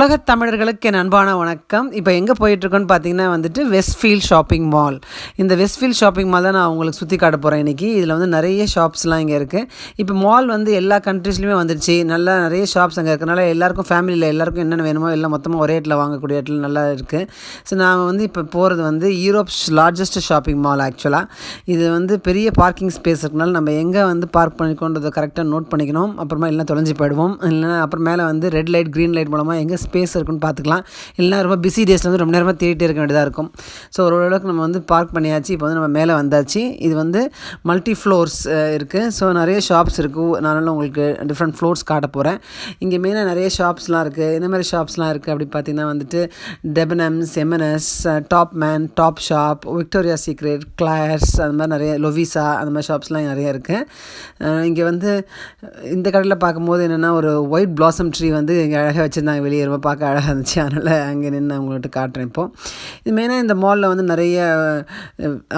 உலகத் தமிழர்களுக்கு என் அன்பான வணக்கம். இப்போ எங்கே போயிட்டுருக்கோன்னு பார்த்தீங்கன்னா வந்துட்டு வெஸ்ட்ஃபீல்ட் ஷாப்பிங் மால் இந்த வெஸ்ட்ஃபீல்ட் ஷாப்பிங் மால் தான் நான் உங்களுக்கு சுற்றி காட்ட போகிறேன் இன்றைக்கி இதில் வந்து நிறைய ஷாப்ஸ்லாம் இங்கே இருக்குது இப்போ மால் வந்து எல்லா கண்ட்ரீஸ்லையுமே வந்துடுச்சு நல்லா நிறைய ஷாப்ஸ் அங்கே இருக்கனால எல்லாருக்கும் ஃபேமிலியில் எல்லாருக்கும் என்னென்ன வேணுமோ எல்லாம் மொத்தமாக ஒரே இடத்துல வாங்கக்கூடிய இடத்துல நல்லா இருக்குது ஸோ நான் வந்து இப்போ போகிறது வந்து யூரோப்ஸ் லார்ஜஸ்ட் ஷாப்பிங் மால் ஆக்சுவலாக இது வந்து பெரிய பார்க்கிங் ஸ்பேஸ் இருக்கனால நம்ம எங்கே வந்து பார்க் பண்ணிக்கோன்றதை கரெக்டாக நோட் பண்ணிக்கணும். அப்புறமா எல்லாம் தொலைஞ்சு போயிடுவோம். இல்லைன்னா அப்புறம் மேலே வந்து ரெட் லைட் க்ரீன் லைட் மூலமாக எங்கே ஸ்பேஸ் இருக்குன்னு பார்த்துக்கலாம். இல்லைனா ரொம்ப பிஸி டேஸில் வந்து ரொம்ப நேரமாக தேடிட்டே இருக்க வேண்டியதாக இருக்கும். ஸோ ஒரு நம்ம வந்து பார்க் பண்ணியாச்சு. இப்போ வந்து நம்ம மேலே வந்தாச்சு. இது வந்து மல்டி ஃப்ளோர்ஸ் இருக்குது ஸோ நிறைய ஷாப்ஸ் இருக்குது நானும் உங்களுக்கு டிஃப்ரெண்ட் ஃப்ளோர்ஸ் காட்ட போகிறேன் இங்கே மெயினாக நிறைய ஷாப்ஸ்லாம் இருக்குது இந்த மாதிரி ஷாப்ஸ்லாம் இருக்குது அப்படி பார்த்தீங்கன்னா வந்துட்டு Debenhams M N S Topman Topshop Victoria Secret class அந்த மாதிரி நிறைய லொவிசா அந்த மாதிரி ஷாப்ஸ்லாம் நிறைய இருக்குது இங்கே வந்து இந்த கடையில் பார்க்கும்போது என்னென்னா ஒரு ஒயிட் பிளாசம் ட்ரீ வந்து இங்கே அழகாக வச்சுருந்தாங்க வெளியே. ரொம்ப பார்க்க அழகாக இருந்துச்சு அதனால் அங்கே நின்று அவங்கள்ட்ட காட்டுறேன் இப்போது இது மெயினாக இந்த மாலில் வந்து நிறைய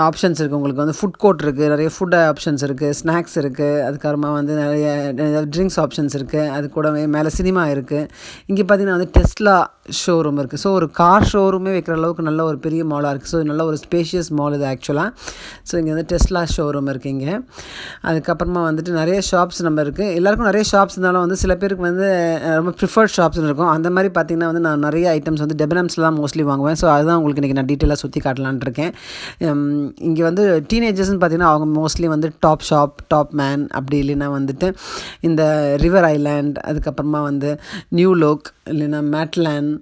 ஆப்ஷன்ஸ் இருக்குது உங்களுக்கு வந்து ஃபுட் கோர்ட் இருக்குது நிறைய ஃபுட் ஆப்ஷன்ஸ் இருக்குது ஸ்நாக்ஸ் இருக்குது அதுக்கப்புறமா வந்து நிறைய ட்ரிங்க்ஸ் ஆப்ஷன்ஸ் இருக்குது அது கூடவே மேலே சினிமா இருக்குது இங்கே பார்த்தீங்கன்னா வந்து டெஸ்லா ஷோரூம் இருக்குது ஸோ ஒரு கார் ஷோரூமே வைக்கிற அளவுக்கு நல்ல ஒரு பெரிய மாலாக இருக்குது ஸோ நல்ல ஒரு ஸ்பேஷியஸ் மால் இது ஆக்சுவலாக ஸோ இங்கே வந்து டெஸ்லா ஷோரூம் இருக்குது இங்கே. அதுக்கப்புறமா வந்துட்டு நிறைய ஷாப்ஸ் நம்ம இருக்குது எல்லாருக்கும் நிறைய ஷாப்ஸ் இருந்தாலும் வந்து சில பேருக்கு வந்து ரொம்ப ப்ரிஃபர்ட் ஷாப்ஸ்னு இருக்கும். அந்த மாதிரி பார்த்திங்கன்னா வந்து நான் நிறைய ஐட்டம்ஸ் வந்து டெபனம்ஸ்லாம் மோஸ்ட்லி வாங்குவேன். ஸோ அதுதான் உங்களுக்கு இன்றைக்கி நான் டீட்டெயிலாக சுற்றி காட்டலான் இருக்கேன். இங்கே வந்து டீனேஜர்ஸ்னு பார்த்திங்கன்னா அவங்க மோஸ்ட்லி வந்து டாப் ஷாப் டாப் மேன் அப்படி இல்லைன்னா வந்துட்டு இந்த ரிவர் ஐலாண்ட் அதுக்கப்புறமா வந்து நியூ லோக் இல்லைன்னா மேட்லேண்ட்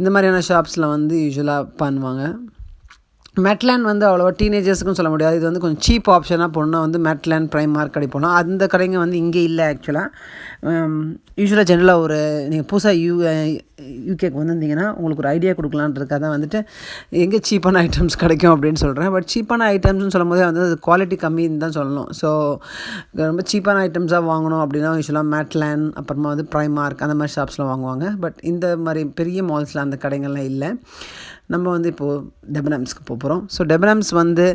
இந்த மாதிரியான ஷாப்ஸில் வந்து யூஸ்வலாக பண்ணுவாங்க. மெட்லேண்ட் வந்து அவ்வளோவா டீனேஜர்ஸுக்கும் சொல்ல முடியாது. இது வந்து கொஞ்சம் சீப் ஆப்ஷனாக போனால் வந்து மெட்லேண்ட் ப்ரைம் மார்க் கடை போனோம் அந்த கடைங்க வந்து இங்கே இல்லை ஆக்சுவலாக யூஸ்வலாக ஜென்ரலாக ஒரு நீங்கள் புதுசாக யூ யூகேக்கு வந்திருந்தீங்கன்னா உங்களுக்கு ஒரு ஐடியா கொடுக்கலான்றதுக்காக தான் வந்துட்டு எங்கே சீப்பான ஐட்டம்ஸ் கிடைக்கும் அப்படின்னு சொல்கிறேன் பட் சீப்பான ஐட்டம்ஸ்னு சொல்லும் போதே வந்து அது குவாலிட்டி கம்மின்னு தான் சொல்லணும். ஸோ ரொம்ப சீப்பான ஐட்டம்ஸாக வாங்கணும் அப்படின்னா யூஸ்வலாக மேட்லேண்ட் அப்புறமா வந்து ப்ரைம் மார்க் அந்த மாதிரி ஷாப்ஸில் வாங்குவாங்க. பட் இந்த மாதிரி பெரிய மால்ஸில் அந்த கடைகள்லாம் இல்லை. நம்ம வந்து இப்போது டெபனாம்ஸ்க்கு போக போகிறோம் ஸோ டெபனாம்ஸ் வந்து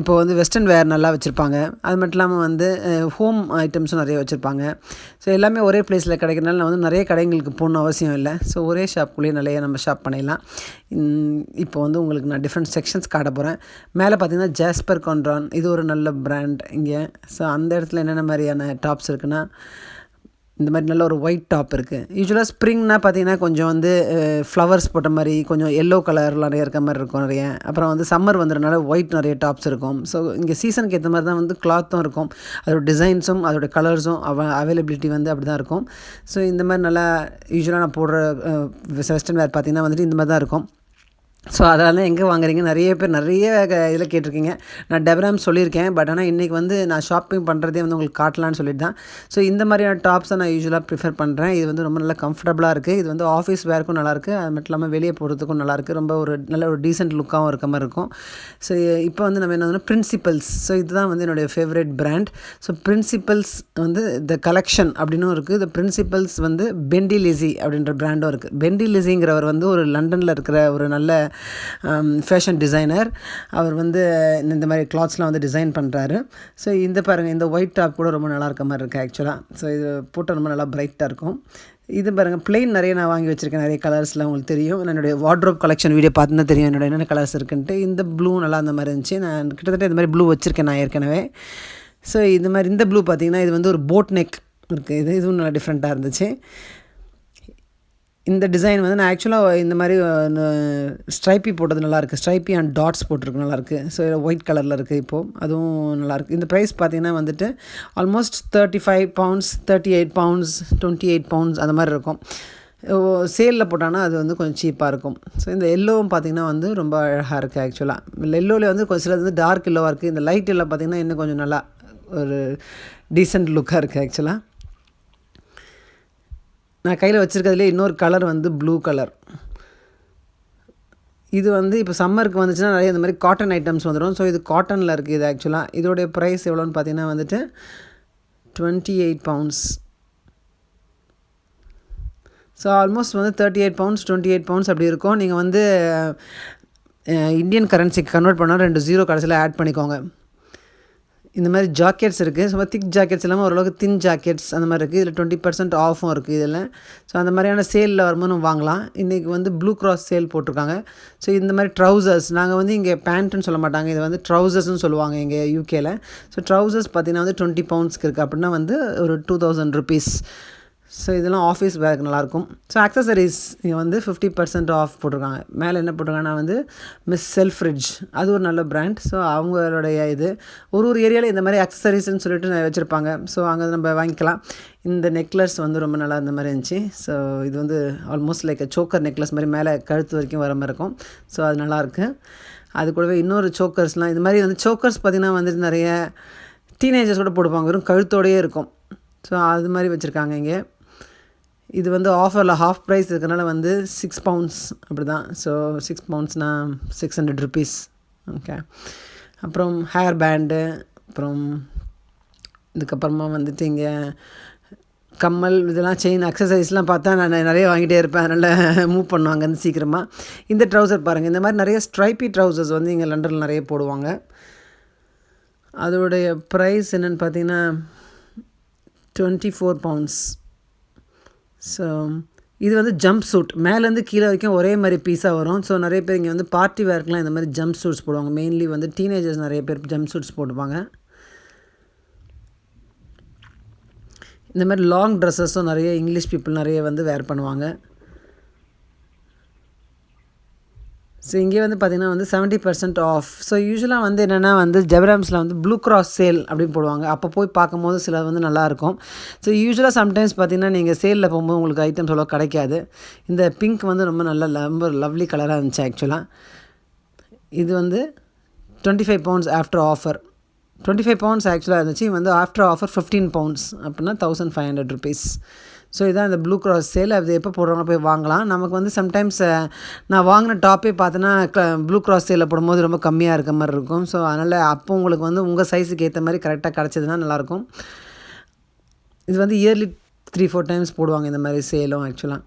இப்போ வந்து வெஸ்டர்ன் வேர் நல்லா வச்சுருப்பாங்க. அது மட்டும் இல்லாமல் வந்து ஹோம் ஐட்டம்ஸும் நிறைய வச்சுருப்பாங்க. ஸோ எல்லாமே ஒரே பிளேஸில் கிடைக்கிறனால நான் வந்து நிறைய கடைங்களுக்கு போகணும் அவசியம் இல்லை. ஸோ ஒரே ஷாப்புக்குள்ளேயே நிறைய நம்ம ஷாப் பண்ணிடலாம். இப்போ வந்து உங்களுக்கு நான் டிஃப்ரெண்ட் செக்ஷன்ஸ் காட்ட போகிறேன் மேலே பார்த்தீங்கன்னா ஜாஸ்பர் கான்ட்ரான் இது ஒரு நல்ல பிராண்ட் இங்கே. ஸோ அந்த இடத்துல என்னென்ன மாதிரியான டாப்ஸ் இருக்குன்னா இந்த மாதிரி நல்ல ஒரு ஒயிட் டாப் இருக்குது யூஸ்வலாக ஸ்ப்ரிங்னா பார்த்தீங்கன்னா கொஞ்சம் வந்து ஃப்ளவர்ஸ் போட்ட மாதிரி கொஞ்சம் எல்லோ கலரில் நிறைய இருக்க மாதிரி இருக்கும் நிறைய. அப்புறம் வந்து சம்மர் வந்துடுறனால ஒயிட் நிறைய டாப்ஸ் இருக்கும். ஸோ இங்கே சீசனுக்கு ஏற்ற மாதிரி தான் வந்து கிளாத்தும் இருக்கும். அதோட டிசைன்ஸும் அதோட கலர்ஸும் அவ அவைலபிலிட்டி வந்து அப்படி தான் இருக்கும். ஸோ இந்த மாதிரி நல்லா யூஸ்வலாக நான் போடுற வெஸ்டர்ன் வேர் பார்த்திங்கன்னா வந்துட்டு இந்த மாதிரி தான் இருக்கும். ஸோ அதனால் எங்கே வாங்குறீங்க? நிறைய பேர் நிறைய இதில் கேட்டிருக்கீங்க. நான் டெபராம் சொல்லியிருக்கேன். பட் ஆனால் இன்றைக்கி வந்து நான் ஷாப்பிங் பண்ணுறதே வந்து உங்களுக்கு காட்டலான்னு சொல்லிட்டு தான். ஸோ இந்த மாதிரியான டாப்ஸை நான் யூஸ்வலாக ப்ரிஃபர் பண்ணுறேன் இது வந்து ரொம்ப நல்லா கம்ஃபர்டபுளாக இருக்குது இது வந்து ஆஃபீஸ் வேர்க்கும் நல்லாயிருக்கு அது மட்டும் இல்லாமல் வெளியே போகிறதுக்கும் நல்லாயிருக்கு ரொம்ப ஒரு நல்ல ஒரு டீசென்ட் லுக்காகவும் இருக்க மாதிரி இருக்கும். ஸோ இப்போ வந்து நம்ம என்ன பிரின்சிபல்ஸ் ஸோ இதுதான் வந்து என்னுடைய ஃபேவரட் பிராண்ட் ஸோ பிரின்சிபல்ஸ் வந்து த கலெக்ஷன் அப்படின்னும் இருக்குது இந்த பிரின்சிபல்ஸ் வந்து பெண்டிலிசி அப்படின்ற பிராண்டும் இருக்குது பெண்டிலிசிங்கிறவர் வந்து ஒரு லண்டனில் இருக்கிற ஒரு நல்ல Um, ஃபேஷன் டிசைனர் அவர் வந்து இந்த மாதிரி கிளாத்ஸ்லாம் வந்து டிசைன் பண்ணுறாரு ஸோ இந்த பாருங்கள் இந்த ஒயிட் டாப் கூட ரொம்ப நல்லா இருக்க மாதிரி இருக்குது ஆக்சுவலாக ஸோ இது போட்டால் ரொம்ப நல்லா பிரைட்டாக இருக்கும். இது பாருங்கள் பிளெயின் நிறைய நான் வாங்கி வச்சுருக்கேன் நிறைய கலர்ஸில் உங்களுக்கு தெரியும். என்னுடைய வார்ட்ரோப் கலெக்ஷன் வீடியோ பார்த்து தான் தெரியும் என்னோட என்னென்ன கலர்ஸ் இருக்குன்ட்டு. இந்த ப்ளூ நல்லா அந்த மாதிரி இருந்துச்சு. நான் கிட்டத்தட்ட இந்த மாதிரி ப்ளூ வச்சுருக்கேன் நான் ஏற்கனவே. ஸோ இந்த மாதிரி இந்த ப்ளூ பார்த்திங்கன்னா இது வந்து ஒரு போட் நெக் இருக்குது இது இதுவும் நல்லா டிஃப்ரெண்ட்டாக இருந்துச்சு. இந்த டிசைன் வந்து நான் ஆக்சுவலாக இந்த மாதிரி ஸ்ட்ரைப்பி போட்டது நல்லாயிருக்கு. ஸ்ட்ரைப்பி அண்ட் டாட்ஸ் போட்டிருக்கு நல்லாயிருக்கு. ஸோ ஒயிட் கலரில் இருக்குது இப்போது அதுவும் நல்லாயிருக்கு. இந்த ப்ரைஸ் பார்த்திங்கன்னா வந்துட்டு almost thirty five pounds thirty eight pounds twenty eight pounds அந்த மாதிரி இருக்கும். சேலில் போட்டாங்கன்னா அது வந்து கொஞ்சம் சீப்பாக இருக்கும். ஸோ இந்த எல்லோவும் பார்த்திங்கன்னா வந்து ரொம்ப அழகாக இருக்குது ஆக்சுவலாக எல்லோவில் வந்து கொஞ்சம் சிலது வந்து டார்க் எல்லோவாக இருக்குது இந்த லைட் எல்லாம் பார்த்திங்கன்னா இன்னும் கொஞ்சம் நல்லா ஒரு டீசெண்ட் லுக்காக இருக்குது ஆக்சுவலாக நான் கையில் வச்சுருக்கிறதுலே இன்னொரு கலர் வந்து ப்ளூ கலர் இது வந்து இப்போ சம்மருக்கு வந்துச்சுன்னா நிறைய இந்த மாதிரி காட்டன் ஐட்டம்ஸ் வந்துடும் ஸோ இது காட்டனில் இருக்குது இது ஆக்சுவலாக இதோடைய ப்ரைஸ் எவ்வளோன்னு பார்த்தீங்கன்னா வந்துட்டு twenty eight pounds so almost வந்து thirty eight pounds twenty eight pounds அப்படி இருக்கும். நீங்கள் வந்து இந்தியன் கரன்சிக்கு கன்வெர்ட் பண்ணால் ரெண்டு ஜீரோ கடைசியில் ஆட் பண்ணிக்கோங்க. இந்த மாதிரி ஜாக்கெட்ஸ் இருக்குது சும்மா திக் ஜாக்கெட்ஸ் இல்லாமல் ஓரளவுக்கு தின் ஜாக்கெட்ஸ் அந்த மாதிரி இருக்குது இதில் டுவெண்ட்டி பர்சன்ட் ஆஃபும் இருக்குது இதில். ஸோ அந்த மாதிரியான சேலில் வரும்போது நம்ம வாங்கலாம். இன்றைக்கி வந்து ப்ளூ கிராஸ் சேல் போட்டிருக்காங்க. ஸோ இந்த மாதிரி ட்ரௌசர்ஸ் நாங்கள் வந்து இங்கே பேண்ட்டுன்னு சொல்ல மாட்டாங்க. இது வந்து ட்ரௌசர்ஸ்னு சொல்லுவாங்க இங்கே யூகேயில் ஸோ ட்ரௌசர்ஸ் பார்த்தீங்கன்னா வந்து டுவெண்ட்டி பவுண்ட்ஸ்க்கு இருக்குது அப்படின்னா வந்து ஒரு டூ தௌசண்ட் ருபீஸ் ஸோ இதெல்லாம் ஆஃபீஸ் பேக் நல்லாயிருக்கும் ஸோ அக்சசரிஸ் இங்கே வந்து ஃபிஃப்டி பர்சன்ட் ஆஃப் போட்டிருக்காங்க. மேலே என்ன போட்டிருக்காங்கன்னா வந்து மிஸ் செல்ஃப் ஃப்ரிட்ஜ் அது ஒரு நல்ல பிராண்ட் ஸோ அவங்களுடைய இது ஒரு ஒரு ஏரியாவில் இந்த மாதிரி அக்சசரிஸ்ன்னு சொல்லிட்டு வச்சுருப்பாங்க. ஸோ அங்கே நம்ம வாங்கிக்கலாம். இந்த நெக்லஸ் வந்து ரொம்ப நல்லா இந்த மாதிரி இருந்துச்சு. ஸோ இது வந்து ஆல்மோஸ்ட் லைக் சோக்கர் நெக்லஸ் மாதிரி மேலே கழுத்து வரைக்கும் வர மாதிரி இருக்கும். ஸோ அது நல்லாயிருக்கு அது கூடவே இன்னொரு சோக்கர்ஸ்லாம் இது மாதிரி வந்து சோக்கர்ஸ் பார்த்திங்கன்னா வந்துட்டு நிறைய டீனேஜர்ஸ் கூட போடுவாங்க வெறும் கழுத்தோடையே இருக்கும். ஸோ அது மாதிரி வச்சுருக்காங்க இங்கே. இது வந்து ஆஃபரில் ஹாஃப் ப்ரைஸ் இருக்கிறனால வந்து சிக்ஸ் பவுண்ட்ஸ் அப்படி தான் ஸோ சிக்ஸ் பவுண்ட்ஸ்னால் சிக்ஸ் ஹண்ட்ரட் ருபீஸ் ஓகே அப்புறம் ஹேர் பேண்டு அப்புறம் இதுக்கப்புறமா வந்துட்டு இங்கே கம்மல் இதெல்லாம் செயின் அக்சசைஸ்லாம் பார்த்தா நான் நிறைய வாங்கிட்டே இருப்பேன். அதனால் மூவ் பண்ணுவாங்க வந்து சீக்கிரமாக இந்த ட்ரௌசர் பாருங்கள் இந்த மாதிரி நிறைய ஸ்ட்ரைப்பி ட்ரௌசர்ஸ் வந்து இங்கே லண்டனில் நிறைய போடுவாங்க. அதோடைய ப்ரைஸ் என்னென்னு பார்த்தீங்கன்னா டுவெண்ட்டி ஃபோர் பவுண்ட்ஸ் ஸோ இது வந்து ஜம்ப் சூட் மேலேருந்து கீழே வரைக்கும் ஒரே மாதிரி பீஸாக வரும். ஸோ நிறைய பேர் இங்கே வந்து பார்ட்டி வேர்க்கெலாம் இந்த மாதிரி ஜம்ப் சூட்ஸ் போடுவாங்க. மெயின்லி வந்து டீனேஜர்ஸ் நிறைய பேர் ஜம்ப் சூட்ஸ் போட்டுப்பாங்க. இந்த மாதிரி லாங் ட்ரெஸ்ஸஸும் நிறைய இங்கிலீஷ் பீப்புள் நிறைய வந்து வேர் பண்ணுவாங்க. ஸோ இங்கே வந்து பார்த்திங்கன்னா வந்து செவன்ட்டி பர்சன்ட் ஆஃப் ஸோ யூஸ்வலாக வந்து என்னென்னா வந்து ஜெபராம்ஸில் வந்து ப்ளூ கிராஸ் சேல் அப்படின்னு போடுவாங்க. அப்போ போய் பார்க்கும்போது சில வந்து நல்லாயிருக்கும். ஸோ யூஸ்வலாக சம்டைம்ஸ் பார்த்திங்கன்னா நீங்கள் சேலில் போகும்போது உங்களுக்கு ஐட்டம்ஸ் அவ்வளோ கிடைக்காது. இந்த பிங்க் வந்து ரொம்ப நல்ல ரொம்ப லவ்லி கலராக இருந்துச்சு ஆக்சுவலாக இது வந்து twenty five pounds after offer twenty five pounds ஆக்சுவலாக இருந்துச்சு வந்து ஆஃப்டர் ஆஃபர் ஃபிஃப்டீன் பவுண்ட்ஸ் அப்படின்னா thousand five hundred rupees so இதான் இந்த ப்ளூ க்ராஸ் சேல் அது எப்போ போடுறாங்களோ போய் வாங்கலாம். நமக்கு வந்து சம்டைம்ஸ் நான் வாங்கின டாப்பே பார்த்தோன்னா ப்ளூ கிராஸ் சேலில் போடும்போது ரொம்ப கம்மியாக இருக்க மாதிரி இருக்கும். ஸோ அதனால் அப்போ உங்களுக்கு வந்து உங்கள் சைஸுக்கு ஏற்ற மாதிரி கரெக்டாக கிடச்சதுன்னா நல்லாயிருக்கும். இது வந்து இயர்லி த்ரீ ஃபோர் டைம்ஸ் போடுவாங்க இந்த மாதிரி சேலும் ஆக்சுவலாக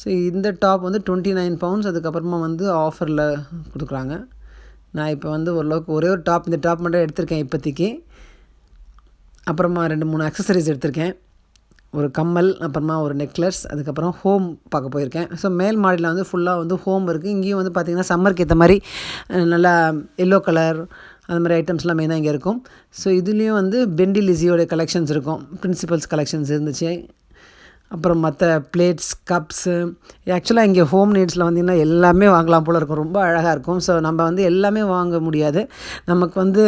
ஸோ இந்த டாப் வந்து டுவெண்ட்டி நைன் பவுண்ட்ஸ் அதுக்கப்புறமா வந்து ஆஃபரில் கொடுக்குறாங்க. நான் இப்போ வந்து ஓரளவுக்கு ஒரே ஒரு டாப் இந்த டாப் மட்டும் எடுத்திருக்கேன் இப்போதைக்கு. அப்புறமா ரெண்டு மூணு அக்சசரிஸ் எடுத்திருக்கேன். ஒரு கம்மல் அப்புறமா ஒரு நெக்லஸ் அதுக்கப்புறம் ஹோம் பார்க்க போயிருக்கேன். ஸோ மேல் மாடியில் வந்து ஃபுல்லாக வந்து ஹோம் இருக்குது இங்கேயும் வந்து பார்த்திங்கன்னா சம்மருக்கு ஏற்ற மாதிரி நல்லா எல்லோ கலர் அந்த மாதிரி ஐட்டம்ஸ்லாம் மெயினாக இங்கே இருக்கும். ஸோ இதுலேயும் வந்து பெண்டி லிசியோடைய கலெக்ஷன்ஸ் இருக்கும். பிரின்சிபல்ஸ் கலெக்ஷன்ஸ் இருந்துச்சு. அப்புறம் மற்ற பிளேட்ஸ் கப்ஸு ஆக்சுவலாக இங்கே ஹோம் நீட்ஸில் வந்திங்கன்னா எல்லாமே வாங்கலாம் போல் இருக்கும். ரொம்ப அழகாக இருக்கும். ஸோ நம்ம வந்து எல்லாமே வாங்க முடியாது. நமக்கு வந்து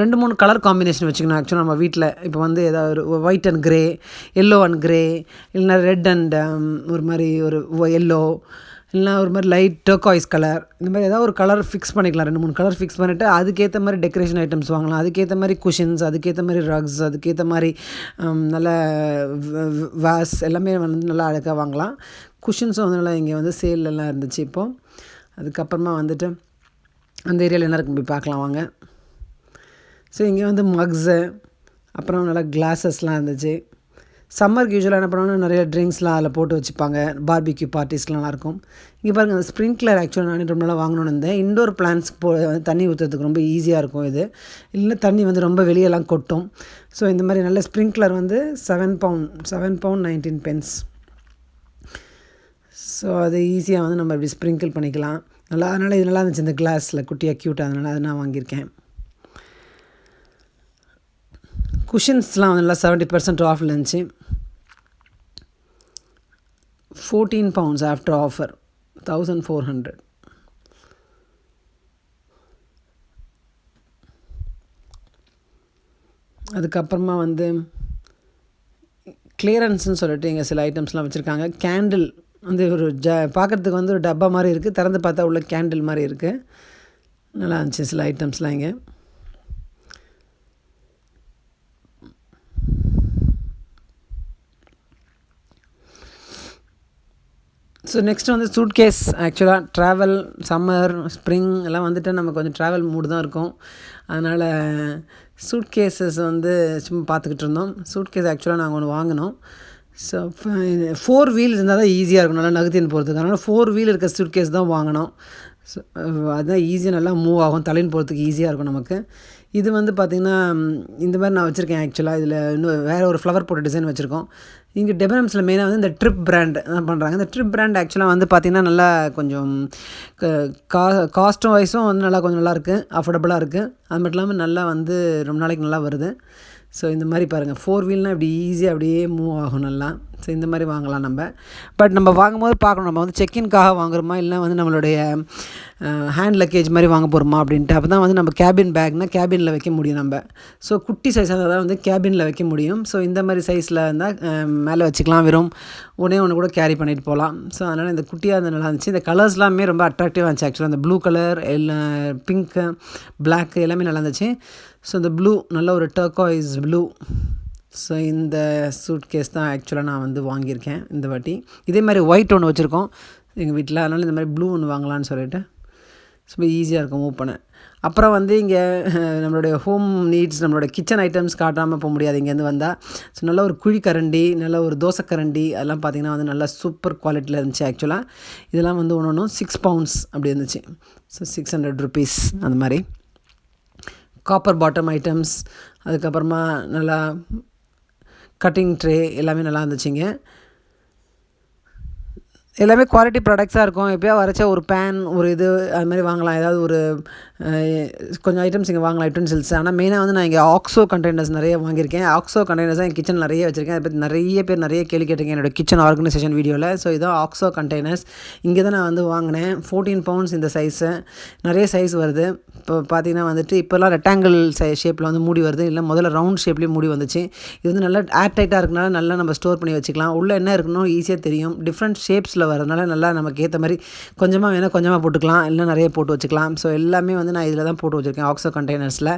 ரெண்டு மூணு கலர் காம்பினேஷன் வச்சுக்கணும். ஆக்சுவலாக நம்ம வீட்டில் இப்போ வந்து ஏதாவது ஒரு white and grey yellow and grey இல்லைன்னா ரெட் அண்ட் um, ஒரு மாதிரி ஒரு எல்லோ இல்லைனா ஒரு மாதிரி லைட் டர்காய்ஸ் கலர் இந்த மாதிரி ஏதாவது ஒரு கலர் ஃபிக்ஸ் பண்ணிக்கலாம் ரெண்டு மூணு கலர் ஃபிக்ஸ் பண்ணிவிட்டு அதுக்கேற்ற மாதிரி டெக்கரேஷன் ஐட்டம்ஸ் வாங்கலாம். அதுக்கேற்ற மாதிரி குஷின்ஸ் அதுக்கேற்ற மாதிரி ரக்ஸ் அதுக்கேற்ற மாதிரி நல்ல வேஸ் எல்லாமே வந்து நல்லா அழகாக வாங்கலாம். குஷின்ஸும் வந்து நல்லா இங்கே வந்து சேல்லலாம் இருந்துச்சு இப்போது அதுக்கப்புறமா வந்துட்டு அந்த ஏரியாவில் என்ன இருக்கும் போய் பார்க்கலாம் வாங்க. ஸோ இங்கே வந்து மக்ஸு அப்புறம் நல்லா கிளாஸஸ்லாம் இருந்துச்சு. சம்மருக்கு யூஸ்வலாக என்ன பண்ணுவாங்கன்னா நிறைய ட்ரிங்க்ஸ்லாம் அதில் போட்டு வச்சுப்பாங்க. பார்பிக்யூ பார்ட்டிஸ்லாம் நல்லாயிருக்கும். இங்கே பாருங்கள் அந்த ஸ்ப்ரிங்க்லர் ஆக்சுவலாக நான் ரொம்ப நாளாக வாங்கணும்னு இருந்தேன். இண்டோர் பிளான்ஸ்க்கு போ தண்ணி ஊற்றுறதுக்கு ரொம்ப ஈஸியாக இருக்கும் இது. இல்லைன்னா தண்ணி வந்து ரொம்ப வெளியெல்லாம் கொட்டும். ஸோ இந்த மாதிரி நல்ல ஸ்ப்ரிங்க்லர் வந்து seven pound seven pound nineteen pence so அது ஈஸியாக வந்து நம்ம இப்படி ஸ்ப்ரிங்கிள் பண்ணிக்கலாம். நல்லா அதனால் இது நல்லா இருந்துச்சு இந்த கிளாஸில் குட்டியாக க்யூட்டாக அதனால் அதை நான் வாங்கியிருக்கேன். குஷின்ஸ்லாம் வந்து நல்லா செவன்ட்டி பர்சன்ட் ஆஃப் இருந்துச்சு. Fourteen pounds after offer thousand four hundred அதுக்கப்புறமா வந்து கிளியரன்ஸ்னு சொல்லிட்டு இங்கே சில ஐட்டம்ஸ்லாம் வச்சுருக்காங்க. கேண்டில் வந்து ஒரு ஜ பார்க்குறதுக்கு வந்து ஒரு டப்பா மாதிரி இருக்குது திறந்து பார்த்தா உள்ள கேண்டில் மாதிரி இருக்குது நல்லா இருந்துச்சு சில ஐட்டம்ஸ்லாம் இங்கே. ஸோ நெக்ஸ்ட் வந்து சூட் கேஸ் ஆக்சுவலாக ட்ராவல் சம்மர் ஸ்ப்ரிங் எல்லாம் வந்துட்டு நம்ம கொஞ்சம் ட்ராவல் மூடு தான் இருக்கும். அதனால் சூட் கேஸஸ் வந்து சும்மா பார்த்துக்கிட்டு இருந்தோம். சூட் கேஸ் ஆக்சுவலாக நாங்கள் ஒன்று வாங்கினோம். ஸோ ஃபோர் வீல் இருந்தால் தான் ஈஸியாக இருக்கும். நல்லா நகர்த்தின்னு போகிறதுக்கு அதனால் ஃபோர் வீல் இருக்க சூட் கேஸ் தான் வாங்கினோம். ஸோ அதுதான் ஈஸியாக நல்லா மூவ் ஆகும். தலைன்னு போகிறதுக்கு ஈஸியாக இருக்கும் நமக்கு. இது வந்து பார்த்திங்கன்னா இந்த மாதிரி நான் வச்சுருக்கேன் ஆக்சுவலாக இதில் இன்னும் வேறு ஒரு ஃப்ளவர் போட்ட டிசைன் வச்சுருக்கோம். இங்கே டெபனம்ஸில் மெயினாக வந்து இந்த ட்ரிப் பிராண்ட் தான் பண்ணுறாங்க இந்த ட்ரிப் பிராண்ட் ஆக்சுவலாக வந்து பார்த்திங்கன்னா நல்லா கொஞ்சம் கா காஸ்ட்டும் வைஸும் வந்து நல்லா கொஞ்சம் நல்லாயிருக்கு அஃபோர்டபுளாக இருக்குது அது மட்டும் இல்லாமல் நல்லா வந்து ரொம்ப நாளைக்கு நல்லா வருது. ஸோ இந்த மாதிரி பாருங்கள் ஃபோர் வீல்னால் இப்படி ஈஸியாக அப்படியே மூவ் ஆகும் நல்லா. ஸோ இந்த மாதிரி வாங்கலாம் நம்ம. பட் நம்ம வாங்கும்போது பார்க்கணும். நம்ம வந்து செக்இன்காக வாங்குறோமா? இல்லை வந்து நம்மளுடைய ஹேண்ட் லக்கேஜ் மாதிரி வாங்க போகிறோமா அப்படின்ட்டு. அப்போ தான் வந்து நம்ம கேபின் பேக்னால் கேபினில் வைக்க முடியும் நம்ம. ஸோ குட்டி சைஸாக தான் வந்து கேபினில் வைக்க முடியும். ஸோ இந்த மாதிரி சைஸில் இருந்தால் மேலே வச்சுக்கலாம் வெறும். ஒன்றே ஒன்று கூட கேரி பண்ணிட்டு போகலாம். ஸோ அதனால் இந்த குட்டியாக இருந்தால் நல்லா இருந்துச்சு. இந்த கலர்ஸ்லாமே ரொம்ப அட்ராக்டிவாக இருந்துச்சு. ஆக்சுவலாக அந்த ப்ளூ கலர் எல்லா பிங்க்கு பிளாக் எல்லாமே நல்லா இருந்துச்சு. ஸோ இந்த ப்ளூ நல்ல ஒரு டர்காய்ஸ் ப்ளூ ஸோ இந்த சூட் கேஸ் தான் ஆக்சுவலாக நான் வந்து வாங்கியிருக்கேன் இந்த வாட்டி. இதே மாதிரி ஒயிட் ஒன்று வச்சுருக்கோம். எங்கள் வீட்டில் அதனால் இந்த மாதிரி ப்ளூ ஒன்று வாங்கலான்னு சொல்லிட்டு. ரொம்ப ஈஸியாக இருக்கும் மூவ் பண்ண அப்புறம் வந்து இங்கே நம்மளுடைய ஹோம் நீட்ஸ் நம்மளோட கிச்சன் ஐட்டம்ஸ் காட்டாமல் போக முடியாது. இங்கேருந்து வந்தால் ஸோ நல்ல ஒரு குழி கரண்டி நல்ல ஒரு தோசை கரண்டி அதெல்லாம் பார்த்திங்கன்னா வந்து நல்லா சூப்பர் குவாலிட்டியில் இருந்துச்சு ஆக்சுவலாக இதெல்லாம் வந்து ஒன்று ஒன்றும் சிக்ஸ் பவுண்ட்ஸ் அப்படி இருந்துச்சு. ஸோ சிக்ஸ் ஹண்ட்ரட் ருபீஸ் அந்த மாதிரி. காப்பர் பாட்டம் ஐட்டம்ஸ் அதுக்கப்புறமா நல்லா கட்டிங் ட்ரே எல்லாமே நல்லா இருந்துச்சுங்க. எல்லாமே குவாலிட்டி ப்ராடக்ட்ஸாக இருக்கும். எப்போயா வரைச்சா ஒரு பேன் ஒரு இது அது மாதிரி வாங்கலாம். ஏதாவது ஒரு கொஞ்சம் ஐட்டம்ஸ் இங்கே வாங்கலாம் யூட்டன்சில்ஸ் ஆனால் மெயினாக வந்து நான் இங்கே ஆக்ஸோ கண்டெய்னர்ஸ் நிறைய வாங்கியிருக்கேன். ஆக்ஸோ கண்டெய்னர்ஸ் தான் என் கிச்சன் நிறைய வச்சுருக்கேன். அதை பற்றி நிறைய பேர் நிறைய கேள்வி கேட்டிருக்கேன் என்னோடய கிச்சன் ஆர்கனைசேஷன் வீடியோவில் ஸோ இதான் ஆக்ஸோ கண்டெய்னர்ஸ் இங்கே தான் நான் வந்து வாங்கினேன். ஃபோர்டீன் பவுண்ட்ஸ் இந்த சைஸு நிறைய சைஸ் வருது. இப்போ பார்த்தீங்கன்னா வந்துட்டு இப்போல்லாம் ரெக்டாங்கிள் சை ஷேப்பில் வந்து மூடி வருது. இல்லை முதல்ல ரவுண்ட் ஷேப்லேயும் மூடி வந்துச்சு. இது வந்து நல்லா ஏர் டைட்டாக இருக்கனால நல்லா நம்ம ஸ்டோர் பண்ணி வச்சுக்கலாம். உள்ளே என்ன இருக்கணும் ஈஸியாக தெரியும். டிஃப்ரெண்ட் ஷேப்ஸில் வரதுனால நல்லா நமக்கு ஏற்ற மாதிரி கொஞ்சமாக வேணால் கொஞ்சமாக போட்டுக்கலாம். இல்லை நிறைய போட்டு வச்சுக்கலாம். ஸோ எல்லாமே வந்து நான் இதில் தான் போட்டு வச்சுருக்கேன். ஆக்ஸோ கண்டெய்னர்ஸில்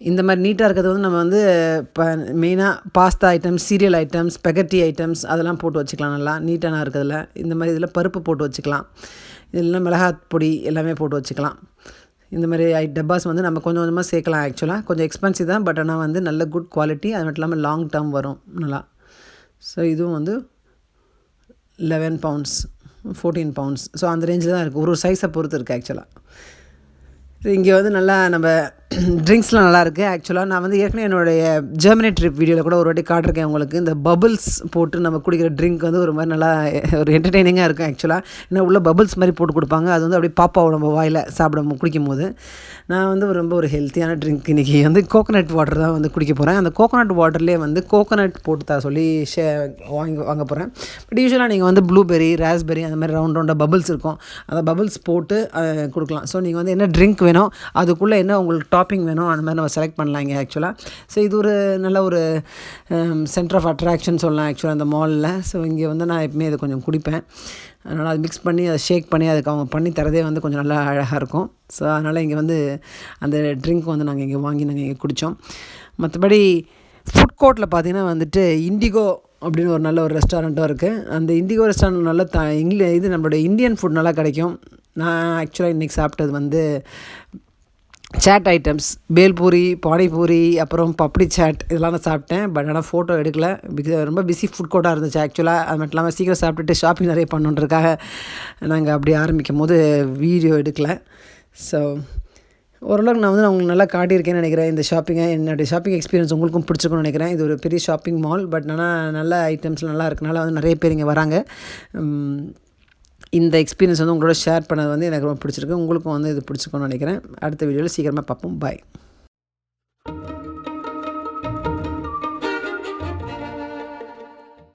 இந்த மாதிரி நீட்டாக இருக்கிறது வந்து நம்ம வந்து இப்போ மெயினாக pasta items cereal items spaghetti items அதெல்லாம் போட்டு வச்சுக்கலாம் நல்லா. நீட்டாக இருக்கிறதுல. இந்த மாதிரி இதில் பருப்பு போட்டு வச்சுக்கலாம். இதெல்லாம் மிளகாத் பொடி எல்லாமே போட்டு வச்சுக்கலாம். இந்த மாதிரி ஐ டப்பாஸ் வந்து நம்ம கொஞ்சம் கொஞ்சமாக சேர்க்கலாம் ஆக்சுவலாக கொஞ்சம் எக்ஸ்பென்சிவ் தான் பட் ஆனால் வந்து நல்ல குட் குவாலிட்டி அது மட்டும் இல்லாமல் லாங் டேர்ம் வரும். நல்லா. ஸோ இதுவும் வந்து eleven pounds fourteen pounds so அந்த ரேஞ்சில் தான் இருக்குது ஒரு ஒரு சைஸை பொறுத்து இருக்குது ஆக்சுவலாக இங்கே வந்து நல்லா நம்ம ட்ரிங்க்ஸ்லாம் நல்லாயிருக்கு ஆக்சுவலாக நான் வந்து ஏற்கனவே என்னுடைய ஜெர்மனி ட்ரிப் வீடியோவில் கூட ஒரு வாட்டி காட்டிருக்கேன் உங்களுக்கு. இந்த பபுள்ஸ் போட்டு நம்ம குடிக்கிற ட்ரிங்க் வந்து ஒரு மாதிரி நல்லா ஒரு என்டர்டெய்னிங்காக இருக்கும் ஆக்சுவலாக ஏன்னா உள்ள பபுள்ஸ் மாதிரி போட்டு கொடுப்பாங்க. அது வந்து அப்படியே பாப்பாவோட நம்ம வாயில் சாப்பிட குடிக்கும் போது நான் வந்து ரொம்ப ஒரு ஹெல்த்தியான ட்ரிங்க் இன்றைக்கி வந்து கோகோனட் வாட்டர் தான் வந்து குடிக்க போகிறேன் அந்த கோகோனட் வாட்டர்லேயே வந்து கோகோனட் போட்டு தர சொல்லி ஷே வாங்கி வாங்க போகிறேன் பட் யூஸ்வலாக நீங்கள் வந்து ப்ளூபெரி ராஸ்பெரி அந்த மாதிரி ரவுண்ட் ரவுண்டாக பபுள்ஸ் இருக்கும். அந்த பபுள்ஸ் போட்டு கொடுக்கலாம். ஸோ நீங்கள் வந்து என்ன ட்ரிங்க் வேணும் அதுக்குள்ளே என்ன உங்களுக்கு டாப்பிங் வேணும் அந்த மாதிரி நம்ம செலக்ட் பண்ணலாம் இங்கே ஆக்சுவலாக ஸோ இது ஒரு நல்ல ஒரு சென்டர் ஆஃப் அட்ராக்ஷன் சொல்லலாம் ஆக்சுவலாக அந்த மாலில் ஸோ இங்கே வந்து நான் எப்பவுமே இதை கொஞ்சம் குடிப்பேன். அதனால் அது மிக்ஸ் பண்ணி அதை ஷேக் பண்ணி அதுக்கு அவங்க பண்ணி தரதே வந்து கொஞ்சம் நல்லா அழகாக இருக்கும். ஸோ அதனால் இங்கே வந்து அந்த ட்ரிங்க் வந்து நாங்கள் இங்கே வாங்கி நாங்கள் இங்கே குடித்தோம் மற்றபடி ஃபுட் கோர்ட்டில் பார்த்தீங்கன்னா வந்துட்டு இண்டிகோ அப்படின்னு ஒரு நல்ல ஒரு ரெஸ்டாரண்ட்டும் இருக்குது அந்த இண்டிகோ ரெஸ்டாரண்ட் நல்லா த இங்கிலி இது நம்மளுடைய இந்தியன் ஃபுட் நல்லா கிடைக்கும். நான் ஆக்சுவலாக இன்றைக்கி சாப்பிட்டது வந்து சேட் ஐட்டம்ஸ் பேல்பூரி பானிபூரி அப்புறம் பப்படி சேட் இதெல்லாம் நான் சாப்பிட்டேன். பட் ஆனால் ஃபோட்டோ எடுக்கல. பிகாஸ் ரொம்ப பிஸி ஃபுட் கோர்ட்டாக இருந்துச்சு ஆக்சுவலாக அது மட்டும் இல்லாமல் சீக்கிரம் சாப்பிட்டுட்டு ஷாப்பிங் நிறைய பண்ணுன்றதுக்காக நாங்கள் அப்படி ஆரம்பிக்கும் போது வீடியோ எடுக்கலை. ஸோ ஓரளவுக்கு நான் வந்து நான் உங்களுக்கு நல்லா காட்டியிருக்கேன்னு நினைக்கிறேன். இந்த ஷாப்பிங்கை என்னுடைய ஷாப்பிங் எக்ஸ்பீரியன்ஸ் உங்களுக்கும் பிடிச்சிருக்கும்னு நினைக்கிறேன். இது ஒரு பெரிய ஷாப்பிங் மால் பட் ஆனால் நல்ல ஐட்டம்ஸ் நல்லா இருக்கனால வந்து நிறைய பேர் இங்கே வராங்க. இந்த எக்ஸ்பீரியன்ஸ் வந்து உங்களோட ஷேர் பண்ணது வந்து எனக்கு ரொம்ப பிடிச்சிருக்கு. உங்களுக்கும் வந்து இது பிடிச்சிருக்கும்னு நினைக்கிறேன். அடுத்த வீடியோவில் சீக்கிரமாக பார்ப்போம். பாய்